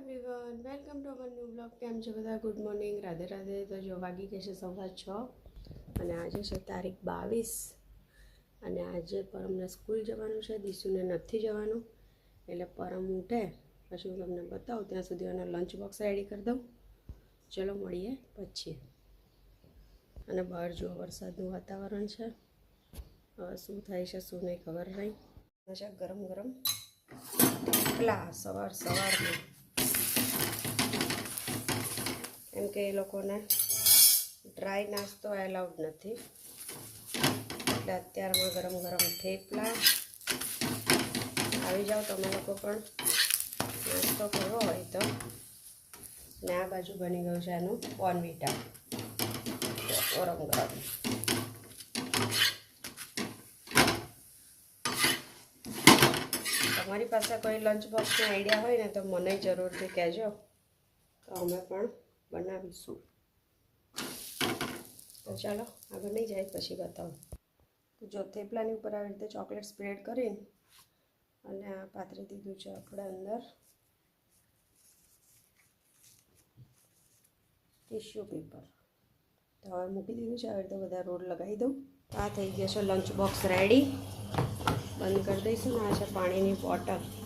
Everyone welcome to our new blog કેમ છે બધા? Good morning Radhe Radhe. તો જો વાગી ગયા છે સવા છ અને આજે છે તારીખ બાવીસ અને આજે પરમને સ્કૂલ જવાનું છે. દીશુને નથી જવાનું. એટલે પરમ ઉઠે. પછી હું તમને બતાવું. ત્યાં સુધી એનો લંચ બોક્સ રેડી કરી દઉં. ચલો મળીએ પછી. અને બહાર જો વરસાદનું વાતાવરણ છે. હવે શું થાય છે શું નહીં ખબર નહીં. ગરમ ગરમ. પેલા સવાર સવારમાં એમ કે એ લોકોને ડ્રાય નાસ્તો એલાઉડ નથી. એટલે અત્યારમાં ગરમ ગરમ થેપલા. આવી જાઓ તમે લોકો પણ. નાસ્તો કરવો હોય તો. ને આ બાજુ બની ગયું છે એનું બોર્નવીટા ગરમ ગરમ. તમારી પાસે કોઈ લંચ બોક્સનો આઈડિયા હોય ને તો મને જરૂરથી કહેજો. તો અમે પણ બનાવીશું. તો ચાલો, આગળ નહીં જાય, પછી બતાવો. તો જો, થેપલાની ઉપર આવી રીતે ચોકલેટ સ્પ્રેડ કરીને અને આ પાથરી દીધું છે આપણે અંદર. Tissue paper. તો હવે મૂકી દીધું છે, આવી રીતે બધા રોડ લગાવી દઉં. આ થઈ ગયો છે લંચ બોક્સ રેડી. બંધ કરી દઈશું ને આ છે પાણીની બોટલ.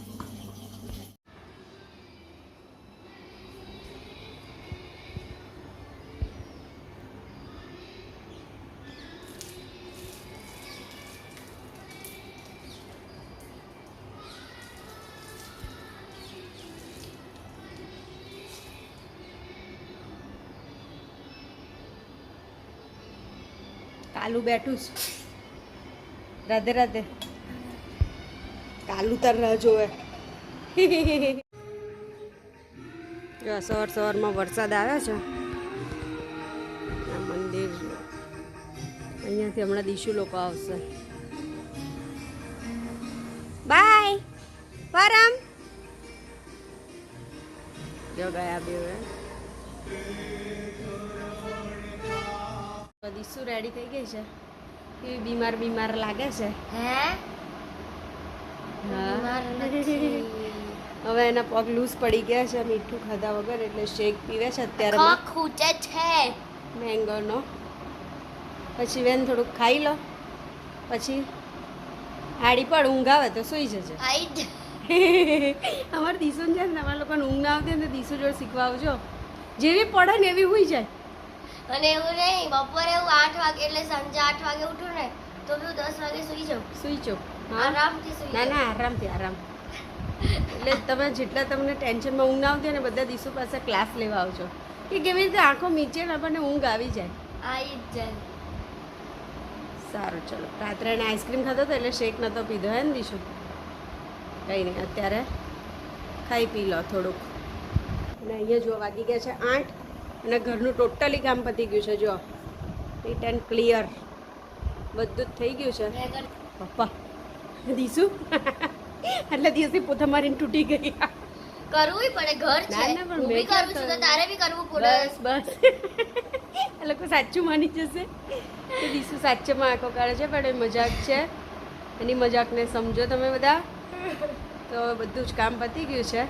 કાલુ બેઠું છું. રાધે રાધે. કાલુ તાર રાહ જોવે. જો સવાર સવારમાં વરસાદ આવ્યો છે. આ મંદિર અહીંયાથી હમણાં દીશુ લોકો આવશે. બાય. પરમ. જો ગયા બે દીશુ રેડી થઈ ગઈ છે? કેવી બીમાર બીમાર લાગે છે? હે? હવે એના પગ લૂઝ પડી ગયા છે મીઠું ખાધા વગર એટલે શેક પીવે છે અત્યારે ખૂચે છે. મેંગોનો પછી બેન થોડુંક ખાઈ લો. પછી આડી પણ ઊંઘ આવે તો સૂઈ જશે આઈ. અમારે દીસુ છે ને અમારા લોકોને ઊંઘ ના આવતી ને દિશુ દીસુ જોડે શીખવા આવજો જેવી પડે ને એવી હોઈ જાય. અને એવું નહીં બપોરે હું આઠ વાગે એટલે સાંજે આઠ વાગે ઉઠું ને તો હું દસ વાગે સુઈ જાઉં. સૂઈ જાઉં. આરામથી સુઈ ના ના આરામથી આરામ. એટલે તમે જેટલા તમને ટેન્શનમાં ઊંઘ આવતી ને બધા દીસુ પાસે ક્લાસ લેવા આવજો. કે કેવી રીતે આંખો મીચે ને આપણને ઊંઘ આવી જાય. આઈ જ જાય. સારું ચલો. રાત્રે એને આઈસ્ક્રીમ ખાધો હતો એટલે શેક નહોતો પીધો હે ને દીશું? કંઈ નહીં અત્યારે ખાઈ પી લો થોડુંક. અને અહીંયા જો વાગી ગયા છે આઠ. અને ઘરનું ટોટલી કામ પતી ગયું છે જો. નીટ એન્ડ ક્લિયર બધું જ થઈ ગયું છે. પપ્પા દીશું એટલે દિવસે પોતા મારીને તૂટી ગઈ. કરવું પડે ઘર છે. હું બી કરું છું તો તારે બી કરવું પડે. બસ બસ. એ લોકો સાચું માની જશે. કે દીસુ સાચેમાં આંખો કાઢે છે પણ એ મજાક છે. એની મજાકને સમજો તમે બધા. તો બધું જ કામ પતી ગયું છે.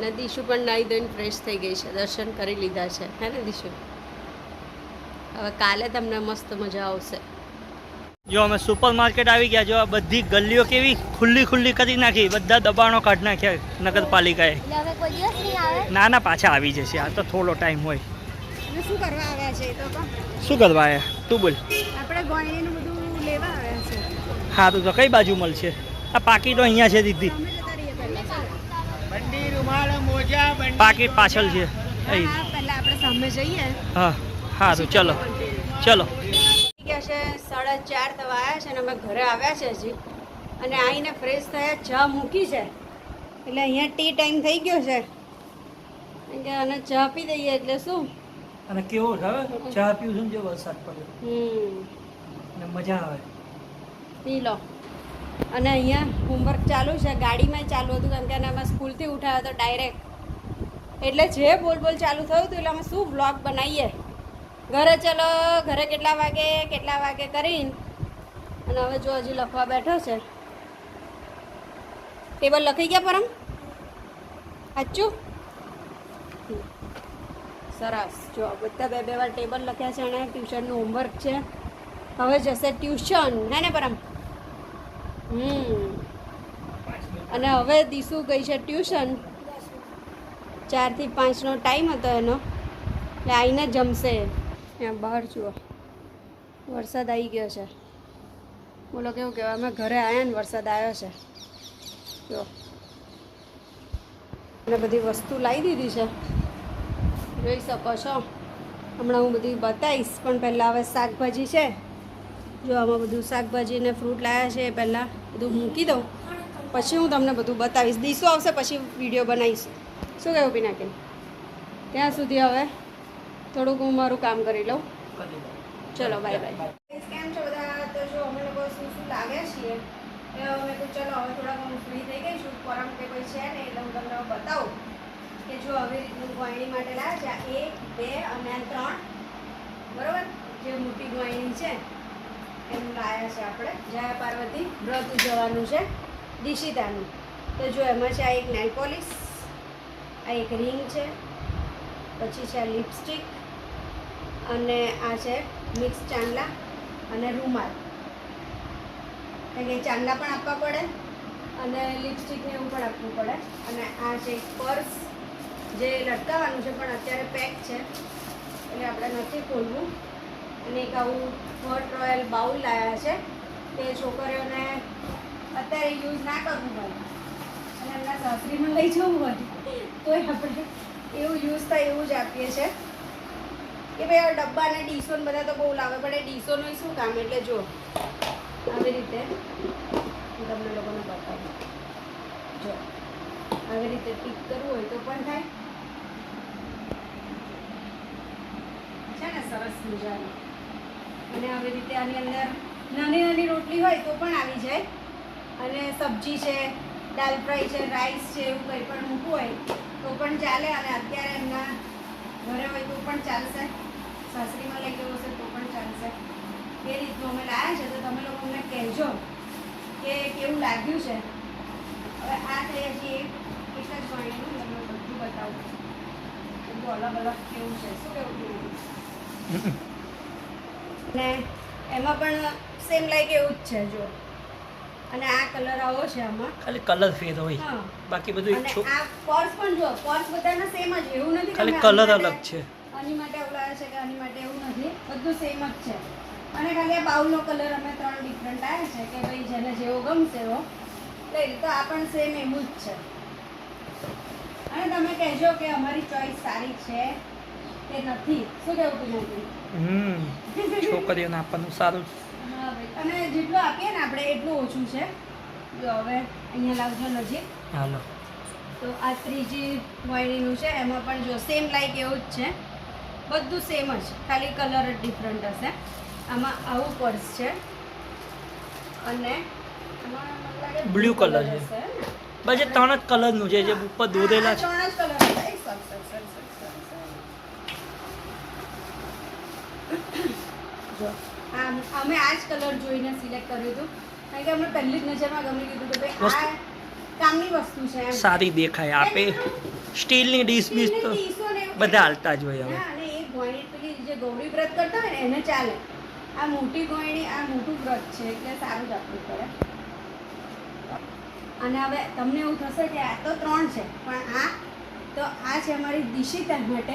ને દીશુ પણ નાહી ધોઈને ફ્રેશ થઈ ગઈ છે. દર્શન કરી લીધા છે. હે ને દીશુ? હવે કાલે તમને મસ્ત મજા આવશે. જો અમે સુપર માર્કેટ આવી ગયા. જો આ બધી ગલીઓ કેવી ખુલ્લી ખુલ્લી કરી નાખી. બધા દબાણો કાઢી નાખ્યા નગરપાલિકાએ. ના ના પાછા આવી જશે. આ તો થોડો ટાઈમ હોય. શું કરવા આવ્યા છે શું કરવા તું બોલ. આપણે હા બધું લેવા આવ્યા છે. સારું તો કઈ બાજુ મળશે? આ પાકીટો અહીંયા છે દીદી અમે જતા રહીએ પહેલા પાકીટ પાછળ છે. હા પહેલા આપણે સામે જઈએ. હા સારું ચલો. ચલો. ગયા છે સાડા ચાર થવા આવ્યા છે અને અમે ઘરે આવ્યા છે હજી. અને આવીને ફ્રેશ થયા ચા મૂકી છે. એટલે અહીંયા ટી ટાઈમ થઈ ગયો છે. કે અને ચા પી દઈએ એટલે શું? અને કેવો ચા પીવું છું જો વરસાદ પડ્યો. હમ. અને મજા આવે. પી લો. અને અહીંયા હોમવર્ક ચાલુ છે. ગાડીમાં ચાલુ હતું, કેમ કે એને અમે સ્કૂલથી ઉઠાવ્યો તો ડાયરેક્ટ એટલે જે બોલ બોલ ચાલુ થયું હતું, એટલે અમે શું વ્લોગ બનાવીએ? ઘરે ચલો, ઘરે કેટલા વાગે કેટલા વાગે કરીને અને હવે જો હજી લખવા બેઠો છે. ટેબલ લખી ગયા પરમ? સાચું. સરસ. જો બધા બે બે વાર ટેબલ લખ્યા છે અને ટ્યુશનનું હોમવર્ક છે. હવે જશે ટ્યુશન હે ને પરમ? હમ. અને હવે દીસુ ગઈ છે ટ્યુશન. ચારથી પાંચનો ટાઈમ હતો એનો. એટલે આવીને જમશે. ત્યાં બહાર જુઓ. વરસાદ આવી ગયો છે. બોલો કેવું કહેવાય? અમે ઘરે આવ્યા ને વરસાદ આવ્યો છે. જો. અને બધી વસ્તુ લાવી દીધી છે. જોઈ શકો છો. હમણાં હું બધી બતાવીશ. પણ પહેલાં હવે શાકભાજી છે. જો આમાં બધું શાકભાજી ને ફ્રૂટ લાવ્યા છે પહેલાં બધું મૂકી દઉં. પછી હું તમને બધું બતાવીશ. દીસો આવશે પછી વીડિયો બનાવીશ. શું કહેવું પિનાકીન ત્યાં સુધી હવે થોડુંક હું મારું કામ કરી લઉં. ચલો બાય બાય કેમ તો શું શું લાવ્યા છીએ? અમે તો હવે થોડાક હું ફ્રી થઈ ગઈ છું. જો આવી રીતનું ગોયણી માટે લાવ્યા છે. એક, બે અને ત્રણ. બરોબર? જે મોટી ગોયણી છે. એનું લાવ્યા છે આપણે. જયા પાર્વતી, વ્રત ઉજવવાનું છે. દિશિતાનું. તો જો એમાં છે આ એક નેલ પોલિશ આ એક રિંગ છે. પછી છે લિપસ્ટિક અને આ છે મિક્સ ચાંદલા અને રૂમાલ. એટલે ચાંદલા પણ આપવા પડે અને લિપસ્ટિકને એવું પણ આપવું પડે. અને આ છે એક પર્સ જે લટકાવવાનું છે, પણ અત્યારે પેક છે. એટલે આપણે નથી ખોલવું. અને એક આવું હોટ રોયલ બાઉલ લાવ્યા છે. તે છોકરીઓને અત્યારે યુઝ ના કરવું હોય. અને એમના સાસરીમાં લઈ જવું હોય. તોય આપણે એવું યુઝ થાય એવું જ આપીએ છીએ કે ભાઈ આ ડબ્બા અને ડીસોન બધા તો બહુ લાવે, પણ એ ડીશોનું શું કામ? એટલે જો, આવી રીતે હું તમને લોકોને બતાવું. જો, આવી રીતે ટીક કરવું હોય તો પણ થાય. છે ને સરસ મજાની. અને આવી રીતે આની અંદર નાની નાની રોટલી હોય તો પણ આવી જાય. અને સબ્જી છે, દાલ ફ્રાય છે, રાઈસ છે, એવું કંઈ પણ મૂકવું હોય તો પણ ચાલે અને અત્યારે એમના ઘરે હોય તો પણ ચાલશે. સાસરીમાં લઈ ગયો હશે તો પણ ચાલશે. એ રીતનું અમે લાવ્યા છે, તો તમે લોકો અમને કહેજો કે કેવું લાગ્યું છે. હવે આ થઈ હજી એક જ ગણીનું તમને બધું બતાવું બધું અલગ અલગ કેવું છે? શું કેવું કેવું ને એમાં પણ સેમ લાઈક એવું જ છે જો. અને આ કલર આવો છે આમાં. ખાલી કલર ફેર હોય. બાકી બધું એક છો આ પર્સ પણ જો પર્સ બધાના સેમ જ એવું નથી ખાલી કલર અલગ છે. આની માટે લાગે છે કે આની માટે એવું નથી બધું સેમ જ છે. અને ખાલી આ બાઉલનો કલર અમે ત્રણ ડિફરન્ટ આવ્યા છે કે ભાઈ જેને જેવો ગમશે એવો. લઈ તો આ પણ સેમ એવું જ છે. અને તમે કહેજો કે અમારી ચોઈસ સારી છે. કે નથી શું પિનાકી હમ છોકરીઓને આપવાનું સારું અને જેટલું આપીએ ને આપણે એટલું ઓછું છે. જો હવે અહીંયા લાવજો નજીક. હાલો. તો આ ત્રીજી વાયરીનું છે એમાં પણ જો સેમ લાઈક એવું જ છે. બધું સેમ જ. ખાલી કલર જ ડિફરન્ટ હશે. આમાં આવું પર્સ છે. અને બ્લુ કલર છે. બસ ત્રણ જ કલરનું છે જે ઉપર દોરેલા છે. ત્રણ જ કલર હતા એ સરસ, સરસ, સરસ, સરસ, સરસ. જો. અમે આ જ કલર જોઈને સિલેક્ટ કર્યું હતું. કારણ કે અમને પહેલી જ નજરમાં ગમી ગયું હતું કે આ કામની વસ્તુ છે સારી દેખાય આપે સ્ટીલની ડીશ બીશ તો બધા હાલતા જ હોય હવે. અને એ ગોયણી પેલી જે ગૌરી વ્રત કરતા હોય ને એને ચાલે. આ મોટી ગોયણી આ મોટું વ્રત છે એટલે સારું જ આપવું પડે અને હવે તમને એવું થશે કે આ તો ત્રણ છે પણ આ તો આ છે અમારી દિશિતા માટે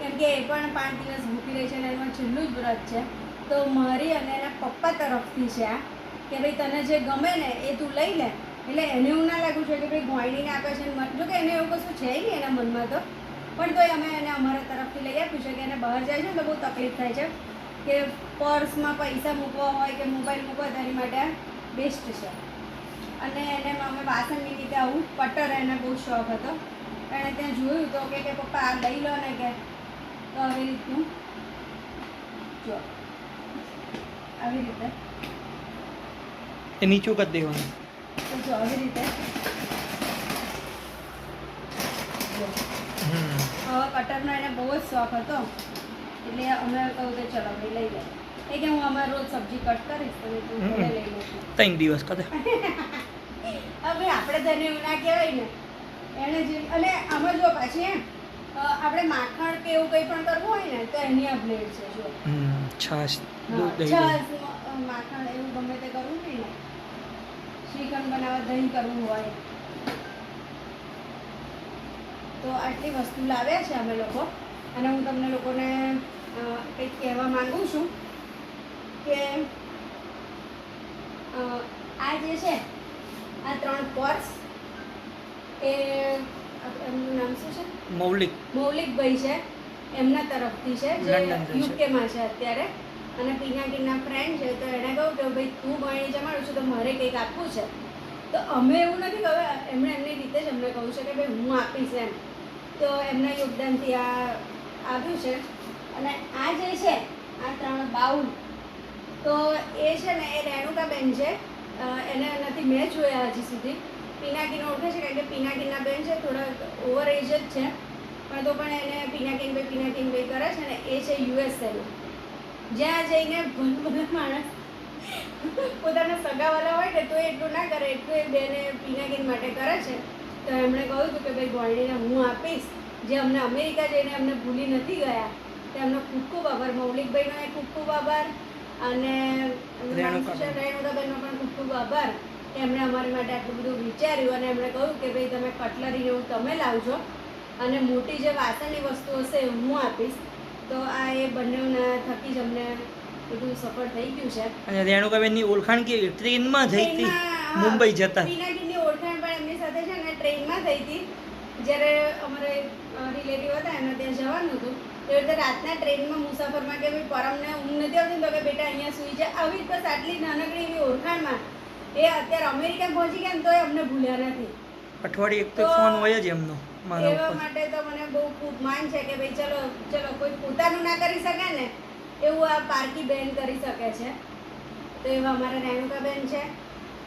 કેમ કે એ પણ પાંચ દિવસ ભૂખી રહી છે અને એમાં છેલ્લું જ વ્રત છે. તો મારી અને એના પપ્પા તરફથી છે આ, કે ભાઈ તને જે ગમે ને એ તું લઈ લે. એટલે એને એવું ના લાગવું છે કે ભાઈ ગોયણીને આપે છે જો કે એને એવું કશું છે નહીં એના મનમાં તો. પણ તોય અમે એને અમારા તરફથી લઈ આપ્યું છે કે એને બહાર જાય છે ને તો બહુ તકલીફ થાય છે. કે પર્સમાં પૈસા મૂકવા હોય કે મોબાઈલ મૂકવા તેની માટે બેસ્ટ છે. અને એને અમે વાસણની રીતે આવું, પટર એને બહુ શોખ હતો. એણે ત્યાં જોયું તો કે પપ્પા આ લઈ લો ને કે. તો આવી રીતનું. જો. આવી રીતે. એ નીચું કરી દેવાનું. તો જો આવી રીતે. હવે કટરનો એને બહુ જ શોખ હતો. એટલે અમે કહ્યું કે ચલો ભાઈ લઈ લે. એ કે હું અમારે રોજ સબ્જી કટ કરીશ તો મેં લઈ લઉં. ત્રણ દિવસ કદે હવે આપણે તેને એવું ના કહેવાય ને. એને જે અને આમાં જો પાછી એમ આપણે માખણ કે એવું કંઈ પણ કરવું હોય ને તો એની આ બ્લેડ છે જો. છાશ. છાશ, માખણ એવું ગમે તે કરવું હોય ને શ્રીખંડ બનાવવા દહીં કરવું હોય. તો આટલી વસ્તુ લાવ્યા છે અમે લોકો અને હું તમને લોકોને કંઈક કહેવા માંગુ છું કે આ જે છે આ ત્રણ પર્સ એ એમનું નામ શું છે? મૌલિક. મૌલિકભાઈ છે. એમના તરફથી છે જે. યુકેમાં છે અત્યારે. અને પિનાકીના ફ્રેન્ડ છે. તો એણે કહ્યું કે ભાઈ તું ભણી જમાડું છું તો મારે કંઈક આપવું છે. તો અમે એવું નથી કે હવે એમણે એમની રીતે જ અમને કહ્યું છે કે ભાઈ હું આપીશ એમ. તો એમના યોગદાનથી આ આવ્યું છે. અને આ જે છે આ ત્રણ બાઉલ તો એ છે ને એ રેણુકાબેન છે. એને નથી મેં જોયા હજી સુધી. પિનાકીને ઓળખે છે કારણ કે પિનાકીના બેન છે થોડા ઓવર એજ જ છે. પણ તો પણ એને પિનાકીન ભાઈ પિનાકીન ભાઈ કરે છે ને એ છે યુએસએમાં જ્યાં જઈને બધા માણસ પોતાના સગાવાલા હોય ને તો એ એટલું ના કરે એટલું એ બેને પિનાકીન માટે કરે છે. તો એમણે કહ્યું હતું કે ભાઈ ગોળણીને હું આપીશ. જે અમને અમેરિકા જઈને અમને ભૂલી નથી ગયા. તે એમનો ખૂબ ખૂબ આભાર મૌલિકભાઈનો એ ખૂબ ખૂબ આભાર. અને રેણુકાબેનનો પણ ખૂબ ખૂબ આભાર. એમણે અમારી માટે આટલું બધું વિચાર્યું અને એમણે કહ્યું કે ભાઈ તમે કટલરી એવું તમે લાવજો અને મોટી જે વાસણની વસ્તુ હશે એ હું આપીશ. તો આ એ બંનેના થકી જ અમને બધું સફળ થઈ ગયું છે. અને રેણુકાબેનની ઓળખાણ કે ટ્રેનમાં થઈ હતી? મુંબઈ જતા? પિનાકીની ઓળખાણ પણ એમની સાથે છે ને ટ્રેનમાં થઈ હતી. જ્યારે અમારે રિલેટિવ હતા એમને ત્યાં જવાનું હતું. એ રીતે રાતના ટ્રેનમાં મુસાફરમાં કે ભાઈ પરમને ઊંઘ નથી આવતી તો કે બેટા અહીંયા સુઈ જાય આવી જ બસ આટલી નાનકડી એવી ઓળખાણમાં એ અત્યારે અમેરિકા પહોંચી ગયા ને તોય અમને ભૂલ્યા નથી. અઠવાડિયે એક તો ફોન હોય જ એમનો મારા એવા માટે તો મને બહુ ખૂબ માન છે કે ભાઈ ચલો ચલો કોઈ પોતાનું ના કરી શકે ને એવું આ પાર્કી બેન કરી શકે છે. તો એવા અમારા રેણુકાબેન છે.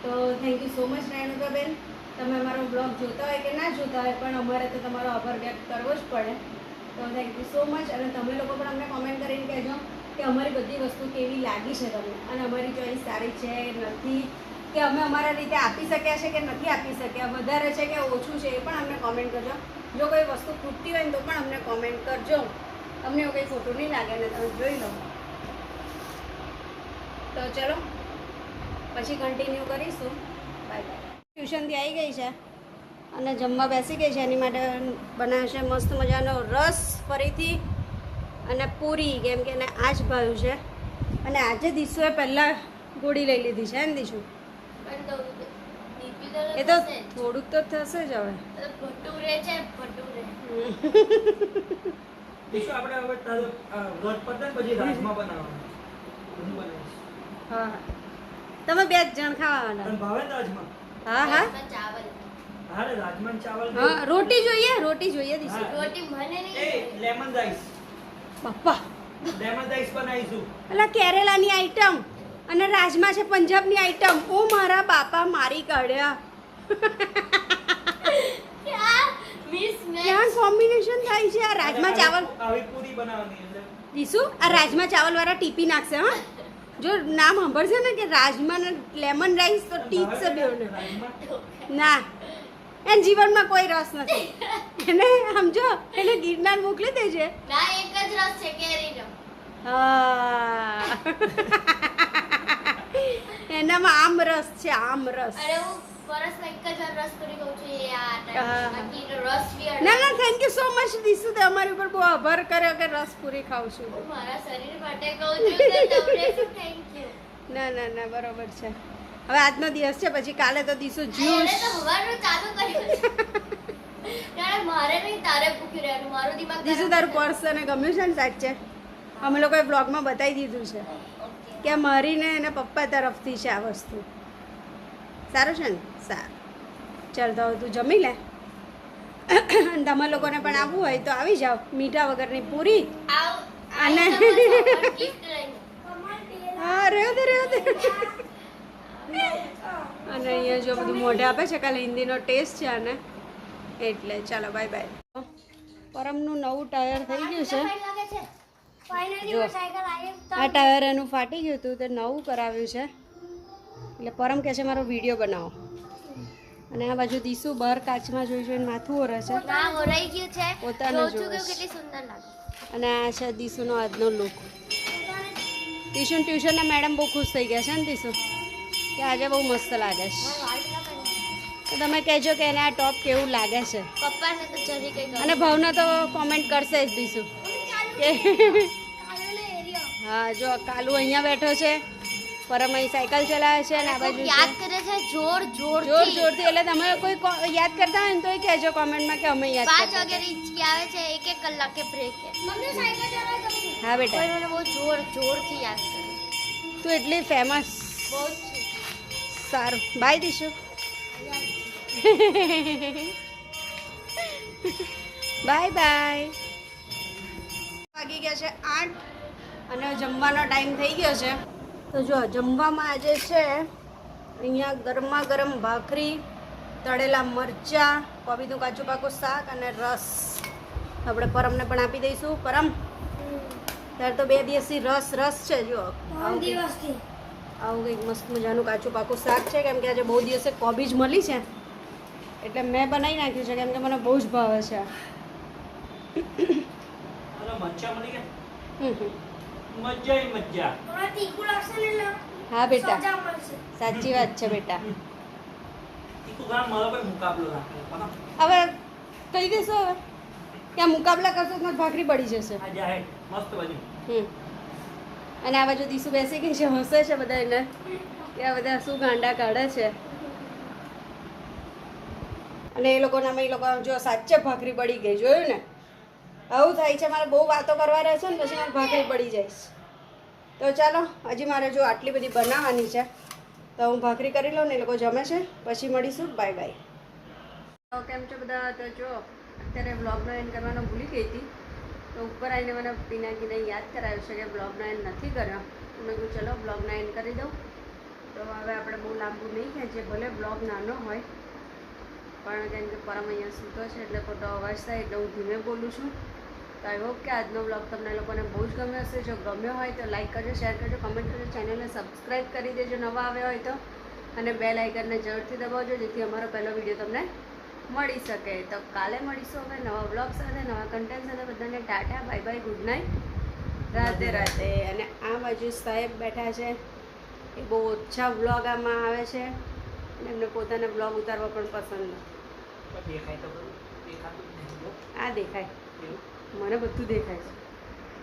તો thank you so much Renukaben તમે અમારો બ્લોગ જોતા હોય કે ના જોતા હોય પણ અમારે તો તમારો આભાર વ્યક્ત કરવો જ પડે. તો થેન્ક યુ સો મચ અને તમે લોકો પણ અમને કોમેન્ટ કરીને કહેજો કે અમારી બધી વસ્તુ કેવી લાગી છે તમને? અને અમારી ચોઈસ સારી છે નથી. કે અમે અમારા રીતે આપી શક્યા છે કે નથી આપી શક્યા? વધારે છે કે ઓછું છે એ પણ અમને કોમેન્ટ કરજો. જો કોઈ વસ્તુ ખૂટતી હોય ને તો પણ અમને કોમેન્ટ કરજો. અમને એવું કંઈ ખોટું નહીં લાગે ને તમે જોઈ લો. તો ચલો, પછી કન્ટિન્યુ કરીશું. બાય બાય ટ્યુશનથી આવી ગઈ છે અને જમવા બેસી ગઈ છે. એની માટે બનાવશે મસ્ત મજાનો રસ ફરીથી અને પૂરી, કેમ કે એને આ જ ભાવ્યું છે. અને આજે દીશુએ પહેલાં ગોળી લઈ લીધી છે, એમ દીશુ? એ તો થોડુંક તો થશે જ હવે. ભટુરે છે ભટુરે દીશુ આપણે હવે તારો વ્રત પતે પછી રાજમા બનાવવાનું. હા તમે બે જણ ખાવાના. તને ભાવે રાજમા? હા હા. ચાવલ હા રાજમા ચાવલ હા રોટી જોઈએ રોટી જોઈએ દીશુ રોટી મને એ લેમન રાઈસ. પપ્પા લેમન રાઈસ બનાવીશું. એટલે કેરેલાની આઈટમ અને રાજમા છે પંજાબની આઈટમ ઓ મારા બાપા મારી કાઢ્યા મિસ ક્યાં કોમ્બિનેશન થાય છે? આ રાજમા ચાવલ દીસુ આ રાજમા ચાવલ વાળા ટીપી નાખશે હા? જો નામ સાંભળશે ને કે રાજમા ને લેમન રાઈસ તો ટીચશે બેવને રાજમા ના. એને જીવનમાં કોઈ રસ નથી. એને સમજો એને ગિરનાર મોકલી દેજે. ના એક જ રસ છે કેરીનો. હા. એનામાં આમ રસ છે આમ રસ. અરે હું વર્ષમાં એક જ રસ કરી દઉં છું આ બાકી રસ ના ના thank you so much Disu તે અમારી ઉપર બહુ આભાર કર્યો કે રસ પૂરી ખાઉં છું. મારા શરીર માટે કહું છું કે તમને શું થેન્ક યુ ના ના ના બરોબર છે. હવે આજનો દિવસ છે પછી કાલે તો દીસુ જીવ જ્યુસ. દીસુ તારું પર્સ તને ગમ્યું છે ને સાચે? અમે લોકોએ બ્લોગમાં બતાવી દીધું છે. કે મારીને એના પપ્પા તરફથી છે આ વસ્તુ. સારું છે ને? સારું. ચાલ તો તું જમી લે. તમે લોકોને પણ આવવું હોય તો આવી જાઓ. મીઠા વગરની પૂરી. અને- હા રહ્યો તે રહ્યો અને અહીંયા જો બધું મોઢે આપે છે કાલે હિન્દીનો ટેસ્ટ છે અને એટલે ચાલો બાય બાય પરમનું નવું ટાયર થઈ ગયું છે. જો. આ ટાયર એનું ફાટી ગયું હતું તે નવું કરાવ્યું છે. એટલે પરમ કહે છે મારો વીડિયો બનાવો. અને આ બાજુ દીસુ બહાર કાચમાં જોઈ જોઈને માથું ઓરે છે. ના ગયું છે. પોતાનું જોવે અને આ છે દીસુનો આજનો લુક ટ્યુશન ટ્યુશનના મેડમ બહુ ખુશ થઈ ગયા છે ને દીસુ કે આજે બહુ મસ્ત લાગે છે? તો તમે કહેજો કે એને આ ટોપ કેવું લાગે છે? પપ્પાને તો જરી અને ભાવના તો કોમેન્ટ કરશે જ દીસુ કે હા જો કાલુ અહીંયા બેઠો છે. પરમ અહીં સાયકલ ચલાવે છે અને આ બાજુ યાદ છે. કરે છે? જોર જોર જોર જોરથી. એટલે તમે કોઈ કો- યાદ કરતા હોય ને તોય કહેજો કોમેન્ટમાં કે અમે યાદ પાંચ કરતા વાગે હિંચકી આવે છે એક એક કલાકે બ્રેક મમ્મી સાયકલ ચલાવે ગમે હા બેટા. મને બહુ જોર જોરથી યાદ કરે. તું એટલી ફેમસ બહુ જ સારું. બાય દીશું બાય બાય વાગી ગયા છે આઠ. અને જમવાનો ટાઈમ થઈ ગયો છે. તો જો જમવામાં આજે છે અહીંયા ગરમા ગરમ ભાખરી તળેલા મરચાં કોબીનું કાચું પાકું શાક અને રસ. આપણે પરમને પણ આપી દઈશું. પરમ? ત્યારે તો બે દિવસથી રસ રસ છે જો. આવું કંઈક- આવું કંઈક મસ્ત મજાનું કાચું પાકું શાક છે કેમ કે આજે બહુ દિવસે કોબી જ મળી છે. એટલે મેં બનાવી નાખ્યું છે કેમ કે મને બહુ જ ભાવે છે. આ. મચ્છા મળી ગયા? હમ હમ. મજા મજા હા બેટા. સાચી વાત છે બેટા. હવે કહી દેશો હવે. ત્યાં મુકાબલા કરશો તો ભાખરી પડી જશે. હમ. અને આ બાજુ દીસુ બેસી ગઈ છે હસે છે બધા એને કે આ બધા શું ગાંડા કાઢે છે. અને એ લોકોના એ લોકો જો સાચે ભાખરી પડી ગઈ જોયું ને? આવું થાય છે, મારે બહુ વાતો કરવા રહેશે ને, પછી મારે ભાખરી પડી જઈશ તો ચાલો, હજી મારે જો આટલી બધી બનાવવાની છે, તો હું ભાખરી કરી લઉં ને એ લોકો જમે છે, પછી મળીશું, બાય બાય. કેમ છો બધા? તો જો, અત્યારે બ્લોગનો એન્ડ કરવાનો ભૂલી ગઈ હતી. તો ઉપર આવીને મને પિનાકીને યાદ કરાવ્યું છે કે બ્લોગનો એન્ડ નથી કર્યો. મેં કહ્યું ચલો બ્લોગનો એન્ડ કરી દઉં. તો હવે આપણે બહુ લાંબુ નહીં ખેંચીએ ભલે બ્લોગ નાનો હોય. પણ કેમ કે પરમ અહીંયા સૂતો છે, એટલે ખોટો અવાજ થાય, એટલે હું ધીમે બોલું છું. તો આઈ હોપ કે આજનો બ્લોગ તમને લોકોને બહુ જ ગમ્યો હશે. જો ગમ્યો હોય તો લાઈક કરજો શેર કરજો કમેન્ટ કરજો ચેનલને સબસ્ક્રાઈબ કરી દેજો નવા આવ્યા હોય તો. અને બે લાઇકનને જરૂરથી દબાવજો જેથી અમારો પહેલો વીડિયો તમને મળી શકે. તો કાલે મળીશું હવે નવા બ્લોગ સાથે નવા કન્ટેન્ટ સાથે. બધાને tata bye bye good night. રાતે રાતે અને આ બાજુ સાહેબ બેઠા છે. એ બહુ ઓછા બ્લોગ આમાં આવે છે. અને એમને પોતાને બ્લોગ ઉતારવા પણ પસંદ નથી. આ દેખાય. મને બધું દેખાય છે.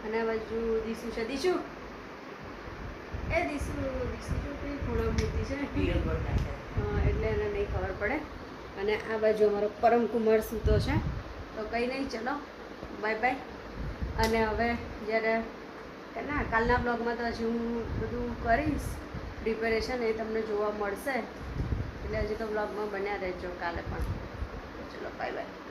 અને આ બાજુ દીસુ છે. દીસુ એ દીસુ દીસુ જો કઈ ખૂણા મૂકી છે. એટલે એને નહીં ખબર પડે. અને આ બાજુ અમારો પરમ કુમાર સૂતો છે. તો કંઈ નહીં ચલો. બાય બાય અને હવે જ્યારે ના કાલના બ્લોગમાં તો હજી હું બધું કરીશ. પ્રિપેરેશન એ તમને જોવા મળશે. એટલે હજી તો બ્લોગમાં બન્યા રહેજો કાલે પણ. ચલો બાય બાય